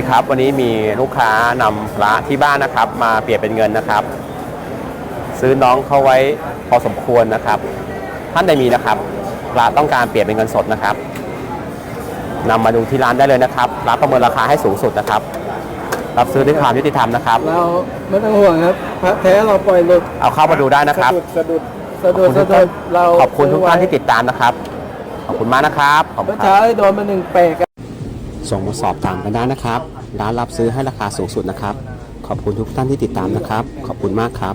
ดีครับ วันนี้มีลูกค้านำพระที่บ้านนะครับ มาเปลี่ยนเป็นเงินนะครับ ซื้อน้องเข้าไว้พอสมควรนะครับ ท่านใดมีนะครับพระต้องการเปลี่ยนเป็นเงินสดนะครับนำมาดูที่ร้านได้เลยนะครับร้านประเมินราคาให้สูงสุดนะครับ รับซื้อด้วยความยุติธรรมนะครับ เราไม่ต้องห่วงครับพระแท้เราปล่อยหลุดเอาเข้ามาดูได้นะครับ สะดุดสะดุดสะดุดสะดุดเราขอบคุณทุกท่านที่ติดตามนะครับ ขอบคุณมากนะครับขอบคุเมื่ณอคเช้ารับให้โดนมาหนึ่งเปก ส่งมาสอบถามกันได้นะครับ ร้านรับซื้อให้ราคาสูงสุดนะครับ ขอบคุณทุกท่านที่ติดตามนะครับ ขอบคุณมากครับ